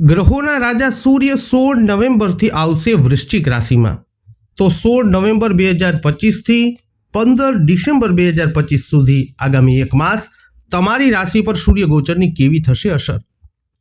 ગ્રહોના રાજા સૂર્ય સોળ નવેમ્બરથી આવશે વૃશ્ચિક રાશિમાં. તો સોળ નવેમ્બર બે હજાર પચીસથી પંદર ડિસેમ્બર બે હજાર પચીસ સુધી આગામી એક માસ તમારી રાશિ પર સૂર્ય ગોચરની કેવી થશે અસર?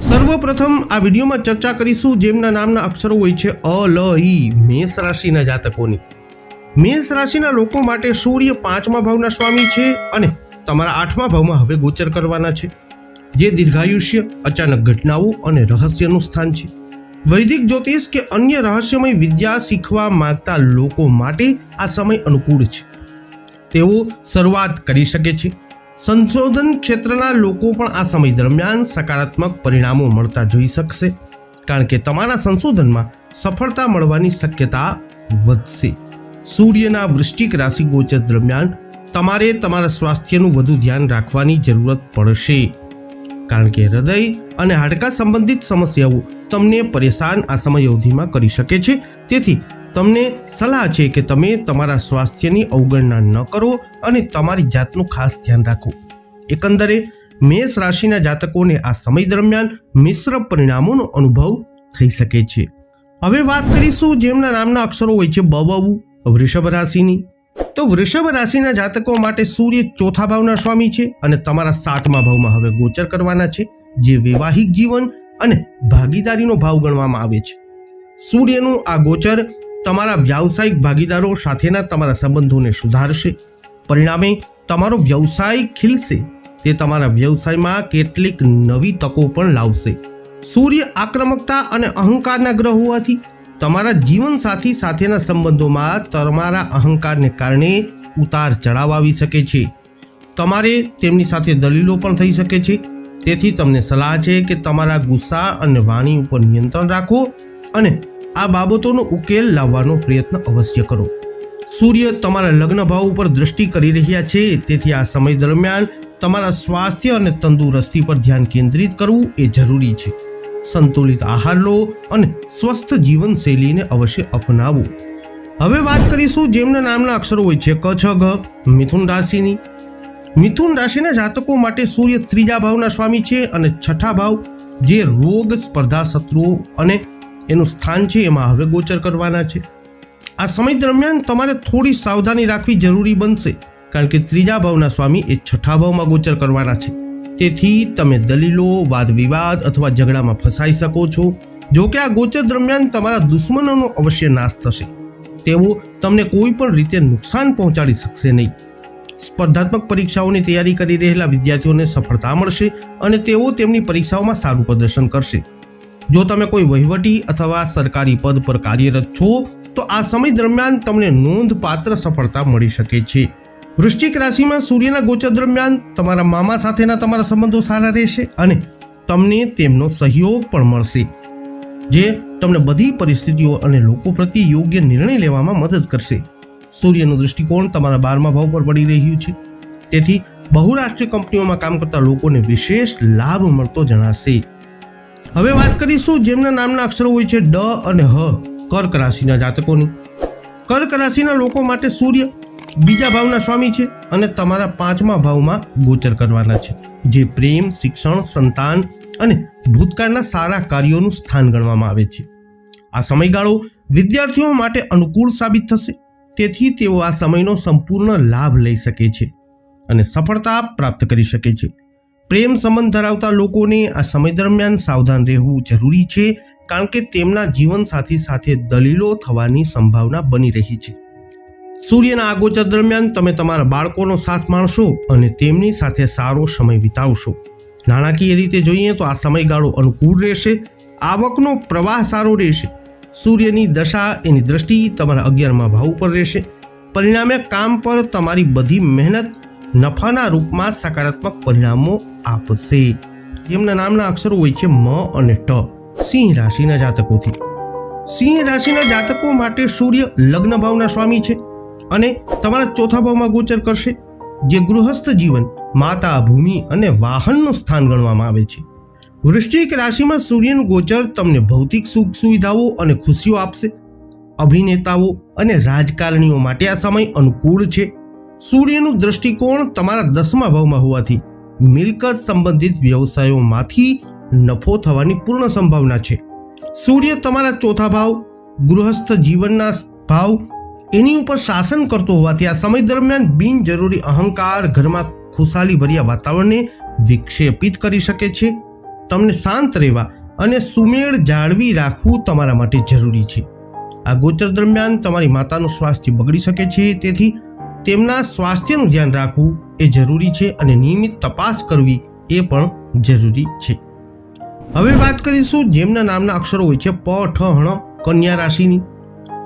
સર્વપ્રથમ આ વિડીયોમાં ચર્ચા કરીશું જેમના નામના અક્ષરો હોય છે અ, લ, ઈ, મેષ રાશિના જાતકોની. મેષ રાશિના લોકો માટે સૂર્ય પાંચમા ભાવના સ્વામી છે અને તમારા આઠમા ભાવમાં હવે ગોચર કરવાના છે. જે દીર્ઘાયુષ્ય, અચાનક ઘટનાઓ અને રહસ્યનું સ્થાન છે. વૈદિક જ્યોતિષ કે અન્ય રહસ્યમય વિદ્યા શીખવા માંગતા લોકો માટે આ સમય અનુકૂળ છે. તેઓ શરૂઆત કરી શકે છે. સંશોધન ક્ષેત્રના લોકો પણ આ સમય દરમિયાન સકારાત્મક પરિણામો મળતા જોઈ શકશે, કારણ કે તમારા સંશોધનમાં સફળતા મળવાની શક્યતા વધશે. સૂર્યના વૃશ્ચિક રાશિ ગોચર દરમિયાન તમારે તમારા સ્વાસ્થ્યનું વધુ ધ્યાન રાખવાની જરૂરત પડશે. કારણ કે હૃદય અને હાડકા સંબંધિત સમસ્યાઓ તમને પરેશાન આ સમય અવધિમાં કરી શકે છે. તેથી તમને સલાહ છે કે તમે તમારા સ્વાસ્થ્યની અવગણના ન કરો અને તમારી જાતનું ખાસ ધ્યાન રાખો. એકંદરે મેષ રાશિના જાતકોને આ સમય દરમિયાન મિશ્ર પરિણામોનો અનુભવ થઈ શકે છે. હવે વાત કરીશું જેમના નામના અક્ષરો હોય છે બવું વૃષભ રાશિની. તો વૃષભ રાશિના જાતકો માટે સૂર્ય ચોથા ભાવના સ્વામી છે અને તમારા સાતમા ભાવમાં હવે ગોચર કરવાના છે, જે વૈવાહિક જીવન અને ભાગીદારીનો ભાવ ગણવામાં આવે છે. સૂર્યનું આ ગોચર તમારા વ્યાવસાયિક ભાગીદારો સાથેના તમારા સંબંધોને સુધારશે. પરિણામે તમારો વ્યવસાય ખીલશે. તે તમારા વ્યવસાયમાં કેટલીક નવી તકો પણ લાવશે. સૂર્ય આક્રમકતા અને અહંકારના ગ્રહ હોવાથી તમારા જીવનસાથી સાથેના સંબંધોમાં તમારા અહંકારને કારણે ઉતાર ચઢાવ આવી શકે છે. તમારે તેમની સાથે દલીલો પણ થઈ શકે છે. તેથી તમને સલાહ છે કે તમારા ગુસ્સા અને વાણી ઉપર નિયંત્રણ રાખો અને આ બાબતોનો ઉકેલ લાવવાનો પ્રયત્ન અવશ્ય કરો. સૂર્ય તમારા લગ્ન ભાવ ઉપર દ્રષ્ટિ કરી રહ્યા છે. તેથી આ સમય દરમિયાન તમારા સ્વાસ્થ્ય અને તંદુરસ્તી પર ધ્યાન કેન્દ્રિત કરવું એ જરૂરી છે. સંતુલિત આહાર લો અને સ્વસ્થ જીવનશૈલીને અવશ્ય અપનાવો. હવે વાત કરીશું જેમના નામના અક્ષરો હોય છે ક, છ, ઘ, મિથુન રાશિની. મિથુન રાશિના જાતકો માટે સૂર્ય ત્રીજા ભાવના સ્વામી છે અને છઠ્ઠા ભાવ જે રોગ સ્પર્ધા શત્રુઓ અને એનું સ્થાન છે એમાં હવે ગોચર કરવાના છે. આ સમય દરમિયાન તમારે થોડી સાવધાની રાખવી જરૂરી બનશે, કારણ કે ત્રીજા ભાવના સ્વામી એ છઠ્ઠા ભાવમાં ગોચર કરવાના છે. તેથી તમે દલીલો વાદ વિવાદ અથવા ઝઘડામાં ફસાઈ શકો છો. જો કે આ ગોચર દરમિયાન તમારા દુશ્મનોનો અવશ્ય નાશ થશે. તેઓ તમને કોઈ પણ રીતે નુકસાન પહોંચાડી શકશે નહીં. સ્પર્ધાત્મક પરીક્ષાઓની તૈયારી કરી રહેલા વિદ્યાર્થીઓને સફળતા મળશે અને તેઓ તેમની પરીક્ષાઓમાં સારું પ્રદર્શન કરશે. જો તમે કોઈ વહીવટી અથવા સરકારી પદ પર કાર્યરત છો, તો આ સમય દરમિયાન તમને નોંધપાત્ર સફળતા મળી શકે છે. વૃશ્ચિક રાશિમાં સૂર્યના ગોચર દરમિયાન તમારા મામા સાથેના તમારા સંબંધો સારા રહેશે અને તમને તેમનો સહયોગ પણ મળશે. જે તમને બધી પરિસ્થિતિઓ અને લોકો પ્રત્યે યોગ્ય નિર્ણય લેવામાં મદદ કરશે. સૂર્યનું દૃષ્ટિકોણ તમારા બારમા ભાવ પર પડી રહ્યું છે. તેથી બહુરાષ્ટ્રીય કંપનીઓમાં કામ કરતા લોકોને વિશેષ લાભ મળતો જણાશે. હવે વાત કરીશું જેમના નામના અક્ષરો હોય છે ડ અને હ કર્ક રાશિના જાતકોની. કર્ક રાશિના લોકો માટે સૂર્ય બીજા ભાવના સ્વામી છે અને તમારા પાંચમા ભાવમાં ગોચર કરવાના છે. જે પ્રેમ, શિક્ષણ, સંતાન અને ભૂતકાળના સારા કાર્યોનું સ્થાન ગણવામાં આવે છે. આ સમયગાળો વિદ્યાર્થીઓ માટે અનુકૂળ સાબિત થશે. તેથી તેઓ આ સમયનો સંપૂર્ણ લાભ લઈ શકે છે અને સફળતા પ્રાપ્ત કરી શકે છે. પ્રેમ સંબંધ ધરાવતા લોકોને આ સમય દરમિયાન સાવધાન રહેવું જરૂરી છે, કારણ કે તેમના જીવનસાથી સાથે દલીલો થવાની સંભાવના બની રહી છે. સૂર્યના આગોચર દરમિયાન તમે તમારા બાળકોનો સાથ માણશો અને તેમની સાથે સારો સમય વિતાવશો. નાણાકીય રીતે જોઈએ તો આ સમયગાળો અનુકૂળ રહેશે. આવકનો પ્રવાહ સારો રહેશે. સૂર્યની દશા એની દ્રષ્ટિ તમારા અગિયારમાં ભાવ ઉપર રહેશે. પરિણામે કામ પર તમારી બધી મહેનત નફાના રૂપમાં સકારાત્મક પરિણામો આપશે. જેમના નામના અક્ષરો હોય છે મ અને ટ. સિંહ રાશિના જાતકોથી. સિંહ રાશિના જાતકો માટે સૂર્ય લગ્ન ભાવના સ્વામી છે. અને તમારા ચોથા ભાવમાં ગોચર કરશે. જે ગૃહસ્થ જીવન, માતા, ભૂમિ અને વાહનનું સ્થાન ગણવામાં આવે છે. વૃશ્ચિક રાશિમાં સૂર્યનું ગોચર તમને ભૌતિક સુખ સુવિધાઓ અને ખુશીઓ આપશે. અભિનેતાઓ અને રાજકારણીઓ માટે આ સમય અનુકૂળ છે. સૂર્યનું દૃષ્ટિકોણ તમારા દસમા ભાવમાં હોવાથી મિલકત સંબંધિત વ્યવસાયોમાંથી નફો થવાની પૂર્ણ સંભાવના છે. સૂર્ય તમારા ચોથા ભાવ, ગૃહસ્થ જીવનના ભાવ એની ઉપર શાસન કરતો હોવાથી આ સમય દરમિયાન બિનજરૂરી અહંકાર, ઘરમાં ખુશાલી ભર્યા વાતાવરણને વિક્ષેપિત કરી શકે છે. તમને શાંત રહેવા અને સુમેળ જાળવી રાખવું તમારા માટે જરૂરી છે. આ ગોચર દરમિયાન તમારી માતાનું સ્વાસ્થ્ય બગડી શકે છે, તેથી તેમના સ્વાસ્થ્યનું ધ્યાન રાખવું એ જરૂરી છે અને નિયમિત તપાસ કરવી એ પણ જરૂરી છે. હવે વાત કરીશું જેમના નામના અક્ષરો હોય છે, પ, ઠ હણ કન્યા રાશિની.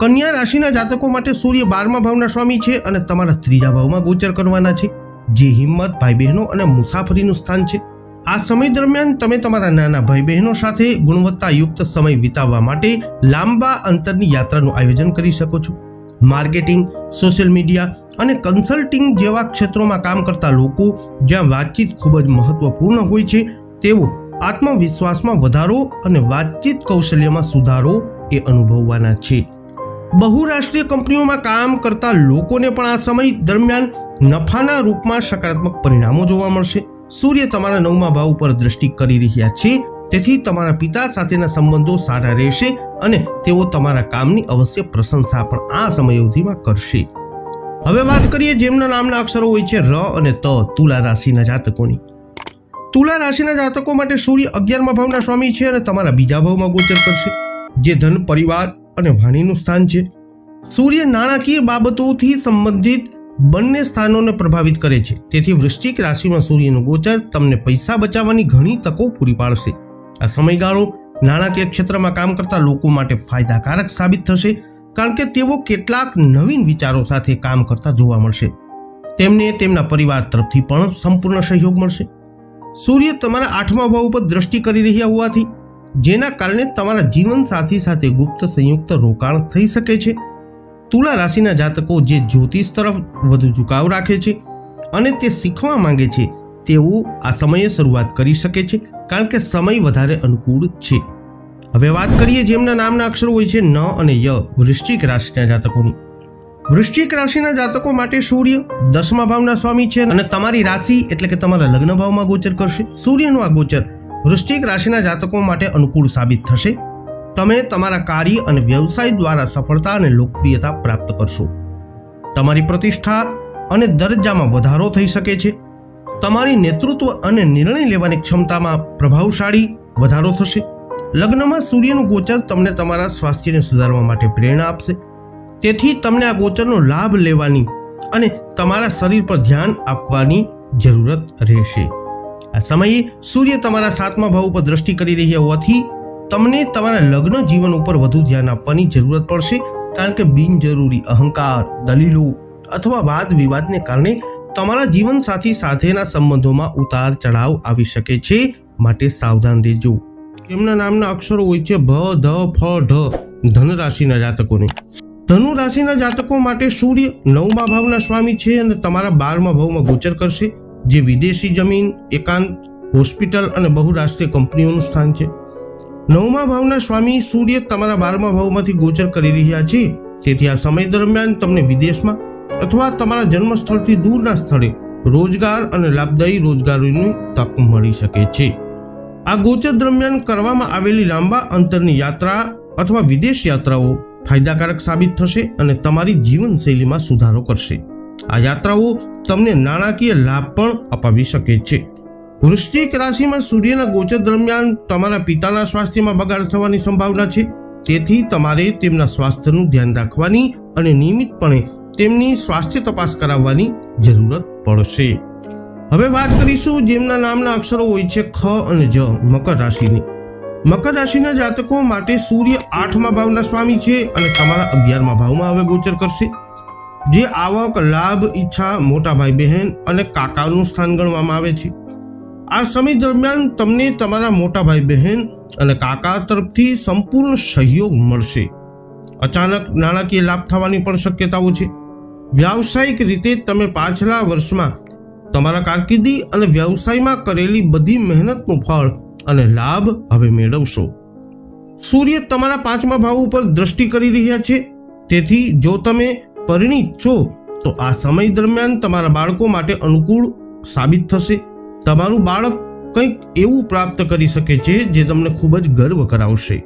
કન્યા રાશિના જાતકો માટે સૂર્ય બારમા ભાવના સ્વામી છે અને તમારા ત્રીજા ભાવમાં ગોચર કરવાના છે. જે હિંમત ભાઈ બહેનો અને મુસાફરીનું સ્થાન છે. આ સમય દરમિયાન તમે તમારા નાના ભાઈ બહેનો સાથે ગુણવત્તાયુક્ત સમય વિતાવવા માટે લાંબા અંતરની યાત્રાનું આયોજન કરી શકો છો. માર્કેટિંગ, સોશિયલ મીડિયા અને કન્સલ્ટિંગ જેવા ક્ષેત્રોમાં કામ કરતા લોકો જ્યાં વાતચીત ખૂબ જ મહત્વપૂર્ણ હોય છે, તેઓ આત્મવિશ્વાસમાં વધારો અને વાતચીત કૌશલ્યમાં સુધારો એ અનુભવવાના છે. બહુરાષ્ટ્રીય કંપનીઓમાં કામ કરતા લોકોને પણ આ સમય દરમિયાન નફાના રૂપમાં સકારાત્મક પરિણામો જોવા મળશે. સૂર્ય તમારા નવમા ભાવ ઉપર દ્રષ્ટિ કરી રહ્યા છે. તેથી તમારા પિતા સાથેના સંબંધો સારા રહેશે અને તેઓ તમારા કામની અવશ્ય પ્રશંસા પણ આ સમયાવધિમાં કરશે. હવે વાત કરીએ જેમના નામના અક્ષરો હોય છે ર અને ત, તુલા રાશિના જાતકોની. તુલા રાશિના જાતકો માટે સૂર્ય અગિયારમા ભાવના સ્વામી છે અને તમારા બીજા ભાવમાં ગોચર કરશે. જે ધન, પરિવાર અને વાણીનું સ્થાન છે. સૂર્ય નાણાકીય બાબતોથી સંબંધિત બંને સ્થાનોને પ્રભાવિત કરે છે. તેથી વૃશ્ચિક રાશિમાં સૂર્યનું ગોચર તમને પૈસા બચાવવાની ઘણી તકો પૂરી પાડશે. આ સમયગાળો નાણાકીય ક્ષેત્રમાં કામ કરતા લોકો માટે ફાયદાકારક સાબિત થશે, કારણ કે તેઓ કેટલાક નવીન વિચારો સાથે કામ કરતા જોવા મળશે. તેમને તેમના પરિવાર તરફથી પણ સંપૂર્ણ સહયોગ મળશે. સૂર્ય તમારા આઠમા ભાવ ઉપર દ્રષ્ટિ કરી રહ્યા હોવાથી જેના કારણે તમારા જીવન સાથી સાથે ગુપ્ત સંયુક્ત રોકાણ થઈ શકે છે. તુલા રાશિના જાતકો જે જ્યોતિષ તરફ વધુ ઝુકાવ રાખે છે અને તે શીખવા માંગે છે તેવું આ સમયે શરૂઆત કરી શકે છે, કારણ કે સમય વધારે અનુકૂળ છે. હવે વાત કરીએ જેમના નામના અક્ષરો હોય છે, ન અને ય, વૃશ્ચિક રાશિના જાતકોની. વૃશ્ચિક રાશિના જાતકો માટે સૂર્ય દસમા ભાવના સ્વામી છે અને તમારી રાશિ એટલે કે તમારા લગ્ન ભાવમાં ગોચર કરશે. સૂર્યનું આ ગોચર વૃશ્ચિક રાશિના જાતકો માટે અનુકૂળ સાબિત થશે. તમે તમારા કાર્ય અને વ્યવસાય દ્વારા સફળતા અને લોકપ્રિયતા પ્રાપ્ત કરશો. તમારી પ્રતિષ્ઠા અને દરજ્જામાં વધારો થઈ શકે છે. તમારી નેતૃત્વ અને નિર્ણય લેવાની ક્ષમતામાં પ્રભાવશાળી વધારો થશે. લગ્નમાં સૂર્યનું ગોચર તમને તમારા સ્વાસ્થ્યને સુધારવા માટે પ્રેરણા આપશે. તેથી તમને આ ગોચરનો લાભ લેવાની અને તમારા શરીર પર ધ્યાન આપવાની જરૂરત રહેશે. આ સમયે સૂર્ય તમારા સાતમા ભાવ ઉપર દ્રષ્ટિ કરી રહ્યા હોવાથી તમને તમારા લગ્ન જીવન ઉપર વધુ ધ્યાન આપવાની જરૂરત પડશે, કારણ કે બિનજરૂરી અહંકાર, દલીલો અથવા વાદ વિવાદને કારણે તમારા જીવનસાથી સાથેના સંબંધોમાં ઉતાર ચઢાવ આવી શકે છે. માટે સાવધાન રહેજો. એમના નામના અક્ષરો હોય છે ભ ધ, ફ, ઢ ધન રાશિના જાતકોને. ધનુ રાશિના જાતકો માટે સૂર્ય નવમા ભાવના સ્વામી છે અને તમારા બારમા ભાવમાં ગોચર કરશે. જે વિદેશી જમીન, એકાંત, હોસ્પિટલ અને બહુરાષ્ટ્રીય કંપનીઓનું સ્થાન છે. નવમા ભાવના સ્વામી સૂર્ય તમારા બારમા ભાવમાંથી ગોચર કરી રહ્યા છે. તેથી આ સમય દરમિયાન તમને વિદેશમાં અથવા તમારા જન્મસ્થળથી દૂરના સ્થળે રોજગાર અને લાભદાયી રોજગારીની તક મળી શકે છે. આ ગોચર દરમિયાન કરવામાં આવેલી લાંબા અંતરની યાત્રા અથવા વિદેશ યાત્રાઓ ફાયદાકારક સાબિત થશે અને તમારી જીવનશૈલીમાં સુધારો કરશે. આ યાત્રાઓ તમને નાણાકીય લાભ પણ અપાવી શકે છે. વૃશ્ચિક રાશિમાં સૂર્યના ગોચર દરમિયાન તમારા પિતાના સ્વાસ્થ્યમાં બગાડ થવાની સંભાવના છે. તેથી તમારે તેમના સ્વાસ્થ્યનું ધ્યાન રાખવાની અને નિયમિતપણે તેમની સ્વાસ્થ્ય તપાસ કરાવવાની જરૂરત પડશે. હવે વાત કરીશું જેમના નામના અક્ષરો હોય છે ખ અને જ મકર રાશિની. મકર રાશિના જાતકો માટે સૂર્ય આઠમા ભાવના સ્વામી છે અને તમારા અગિયારમા ભાવમાં હવે ગોચર કરશે. જે આવક, લાભ, ઈચ્છા, મોટા ભાઈ બહેન અને કાકાનું સ્થાન ગણવામાં આવે છે. આ સમય દરમિયાન તમને તમારા મોટા ભાઈ બહેન અને કાકા તરફથી સંપૂર્ણ સહયોગ મળશે. અચાનક નાણાકીય લાભ થવાની પણ શક્યતાઓ છે. વ્યાવસાયિક રીતે તમે પાછલા વર્ષમાં તમારા કારકિર્દી અને વ્યવસાયમાં કરેલી બધી મહેનતનું ફળ અને લાભ હવે મેળવશો. સૂર્ય તમારા પાંચમા ભાવ ઉપર દ્રષ્ટિ કરી રહ્યા છે. તેથી જો તમે પરિણીત છો, તો આ સમય દરમિયાન તમારા બાળકો માટે અનુકૂળ સાબિત થશે. તમારું બાળક કંઈક એવું પ્રાપ્ત કરી શકે છે જે તમને ખૂબ જ ગર્વ કરાવશે.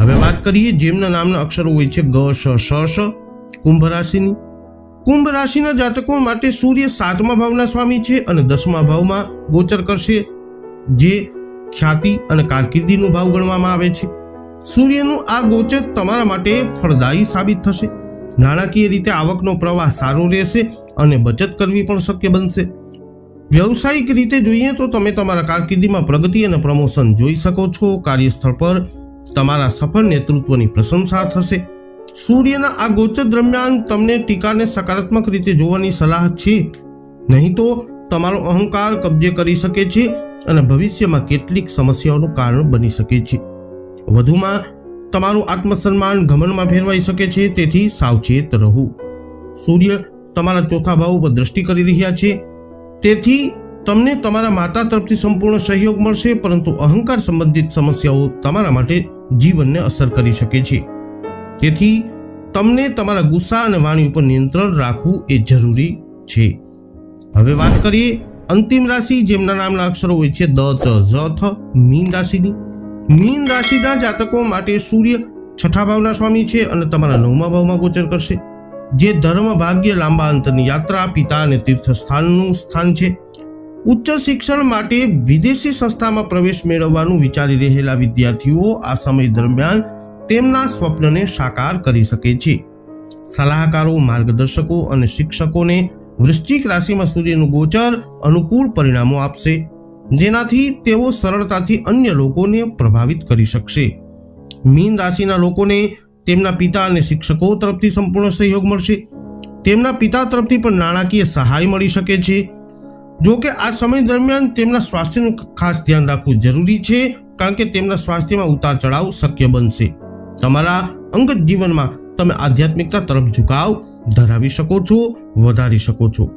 હવે વાત કરીએ જેમના નામના અક્ષરો હોય છે ગ, શ શ શ, કુંભ રાશિની. કુંભ રાશિના જાતકો માટે સૂર્ય સાતમા ભાવના સ્વામી છે અને દસમા ભાવમાં ગોચર કરશે, જે ખ્યાતિ અને કારકિર્દીનો ભાવ ગણવામાં આવે છે. સૂર્યનું આ ગોચર તમારા માટે ફળદાયી સાબિત થશે. નાણાકીય રીતે આવકનો પ્રવાહ સારો રહેશે અને બચત કરવી પણ શક્ય બનશે. વ્યવસાયિક રીતે જોઈએ તો તમે તમારા કારકિર્દીમાં પ્રગતિ અને પ્રમોશન જોઈ શકો છો. કાર્યસ્થળ પર તમારા સફળ નેતૃત્વની પ્રશંસા થશે. સૂર્યના આ ગોચર દરમિયાન તમને ટીકાને સકારાત્મક રીતે જોવાની સલાહ છે. નહીં તો તમારો અહંકાર કબજે કરી શકે છે અને ભવિષ્યમાં કેટલીક સમસ્યાઓનું કારણ બની શકે છે. વધુમાં તમારું આત્મસન્માન ઘમનમાં ફેરવાઈ શકે છે, તેથી સાવચેત રહો. સૂર્ય તમારા ચોથા ભાવ ઉપર દ્રષ્ટિ કરી રહ્યા છે. તેથી તમને તમારા માતા તરફથી સંપૂર્ણ સહયોગ મળશે, પરંતુ અહંકાર સંબંધિત સમસ્યાઓ તમારા માટે જીવનને અસર કરી શકે છે. તેથી તમને તમારા ગુસ્સા અને વાણી ઉપર નિયંત્રણ રાખવું એ જરૂરી છે. હવે વાત કરીએ અંતિમ રાશિ, જેમના નામના અક્ષરો હોય છે, દ ત ઝ થ, મીન રાશિની. મીન રાશિના જાતકો માટે સૂર્ય છઠ્ઠા ભાવના સ્વામી છે અને તમારા નવમા ભાવમાં ગોચર કરશે. જે ધર્મ ભાગ્ય લાંબા અંતરની યાત્રા, પિતા અને તીર્થસ્થાનનું સ્થાન છે. ઉચ્ચ શિક્ષણ માટે વિદેશી સંસ્થામાં પ્રવેશ મેળવવાનું વિચારી રહેલા વિદ્યાર્થીઓ આ સમય દરમિયાન તેમના સ્વપ્નને સાકાર કરી શકે છે. સલાહકારો, માર્ગદર્શકો અને શિક્ષકોને વૃશ્ચિક રાશિમાં સૂર્યનું ગોચર અનુકૂળ પરિણામો આપશે. જેનાથી તેઓ સરળતાથી અન્ય લોકોને પ્રભાવિત કરી શકશે. મીન રાશિના લોકોને તેમના પિતા અને શિક્ષકો તરફથી સંપૂર્ણ સહયોગ મળશે. તેમના પિતા તરફથી પણ નાણાકીય સહાય મળી શકે છે. જો કે આ સમય દરમિયાન તેમના સ્વાસ્થ્યનું ખાસ ધ્યાન રાખવું જરૂરી છે, કારણ કે તેમના સ્વાસ્થ્યમાં ઉતાર ચઢાવ શક્ય બનશે. તમારા અંગત જીવનમાં તમે આધ્યાત્મિકતા તરફ ઝુકાવ ધરાવી શકો છો, વધારી શકો છો.